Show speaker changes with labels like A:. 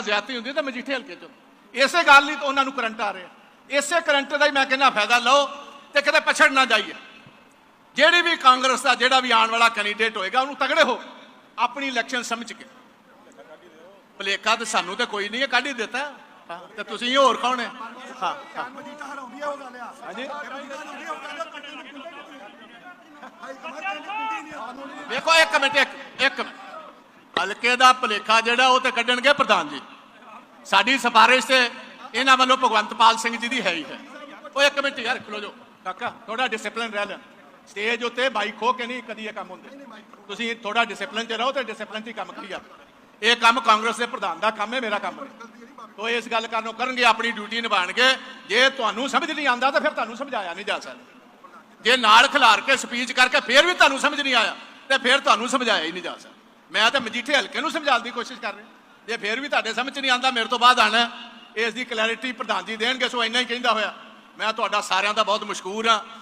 A: ਜ਼ਿਆਦਤੀ ਹੁੰਦੀ ਤਾਂ ਮਜੀਠੇ ਹਲਕੇ ਚੋਂ ਇਸੇ ਗੱਲ ਲਈ ਤਾਂ ਉਹਨਾਂ ਨੂੰ ਕਰੰਟ ਆ ਰਿਹਾ। ਇਸੇ ਕਰੰਟ ਦਾ ਹੀ ਮੈਂ ਕਹਿੰਦਾ ਫਾਇਦਾ ਲਓ ਤੇ ਕਿਤੇ ਪਛੜ ਨਾ ਜਾਈਏ। ਜਿਹੜੀ ਵੀ ਕਾਂਗਰਸ ਦਾ ਜਿਹੜਾ ਵੀ ਆਉਣ ਵਾਲਾ ਕੈਂਡੀਡੇਟ ਹੋਏਗਾ ਉਹਨੂੰ ਤਗੜੇ ਹੋ ਆਪਣੀ ਇਲੈਕਸ਼ਨ ਸਮਝ ਕੇ। ਭਲੇਖਾ ਤੇ ਸਾਨੂੰ ਤੇ ਕੋਈ ਨਹੀਂ ਹੈ ਕੱਢ ਹੀ ਦਿੱਤਾ। ਤੇ ਤੁਸੀਂ ਹੋਰ ਕੌਣ ਹੈ?
B: ਮਜੀਠਾ ਹਰਾਉਂਦੀ ਆ ਉਹ ਗੱਲ ਆ
A: ਹਾਂਜੀ। ਵੇਖੋ ਇੱਕ ਮਿੰਟ ਇੱਕ ਇੱਕ ਮਿੰਟ। ਹਲਕੇ ਦਾ ਭਲੇਖਾ ਜਿਹੜਾ ਉਹ ਤੇ ਕੱਢਣਗੇ ਪ੍ਰਧਾਨ ਜੀ। ਸਾਡੀ ਸਿਫਾਰਿਸ਼ ਤੇ ਇਹਨਾਂ ਵੱਲੋਂ ਭਗਵੰਤਪਾਲ ਸਿੰਘ ਜੀ ਦੀ ਹੈ ਹੀ ਹੈ। ਉਹ ਇੱਕ ਮਿੰਟ ਯਾਰ, ਖਲੋ ਜੋ ਕਾਕਾ ਥੋੜਾ ਡਿਸਪਲਿਨ ਰਹਿ ਲੈ। ਸਟੇਜ ਉੱਤੇ ਬਾਈਕ ਖੋ ਕੇ ਨਹੀਂ ਕਦੀ ਇਹ ਕੰਮ ਹੁੰਦੇ। ਤੁਸੀਂ ਥੋੜਾ ਡਿਸਪਲਿਨ 'ਚ ਰਹੋ ਤੇ ਡਿਸਪਲਿਨ 'ਚ ਹੀ ਕੰਮ ਕਰੀ ਜਾ ਇਹ ਕੰਮ ਕਾਂਗਰਸ ਦੇ ਪ੍ਰਧਾਨ ਦਾ ਕੰਮ ਹੈ, ਮੇਰਾ ਕੰਮ ਨਹੀਂ ਉਹ ਇਸ ਗੱਲ ਕਰਨੋਂ ਕਰਨਗੇ, ਆਪਣੀ ਡਿਊਟੀ ਨਿਭਾਣਗੇ। ਜੇ ਤੁਹਾਨੂੰ ਸਮਝ ਨਹੀਂ ਆਉਂਦਾ ਤਾਂ ਫਿਰ ਤੁਹਾਨੂੰ ਸਮਝਾਇਆ ਨਹੀਂ ਜਾ ਸਕਦਾ। ਜੇ ਨਾਲ ਖਿਲਾਰ ਕੇ ਸਪੀਚ ਕਰਕੇ ਫਿਰ ਵੀ ਤੁਹਾਨੂੰ ਸਮਝ ਨਹੀਂ ਆਇਆ, ਤੇ ਫਿਰ ਤੁਹਾਨੂੰ ਸਮਝਾਇਆ ਹੀ ਨਹੀਂ ਜਾ ਸਕਦਾ। ਮੈਂ ਤਾਂ ਮਜੀਠੇ ਹਲਕੇ ਨੂੰ ਸਮਝਾਉਣ ਦੀ ਕੋਸ਼ਿਸ਼ ਕਰ ਰਿਹਾ। ਜੇ ਫਿਰ ਵੀ ਤੁਹਾਡੇ ਸਮਝ ਨਹੀਂ ਆਉਂਦਾ, ਮੇਰੇ ਤੋਂ ਬਾਅਦ ਆਣਾ ਇਸ ਦੀ ਕਲੈਰਿਟੀ ਪ੍ਰਧਾਨ ਜੀ ਦੇਣਗੇ, ਸੋ ਇੰਨਾ ਹੀ ਕਹਿੰਦਾ ਹੋਇਆ। ਮੈਂ ਤੁਹਾਡਾ ਸਾਰਿਆਂ ਦਾ ਬਹੁਤ ਮਸ਼ਕੂਰ ਹਾਂ।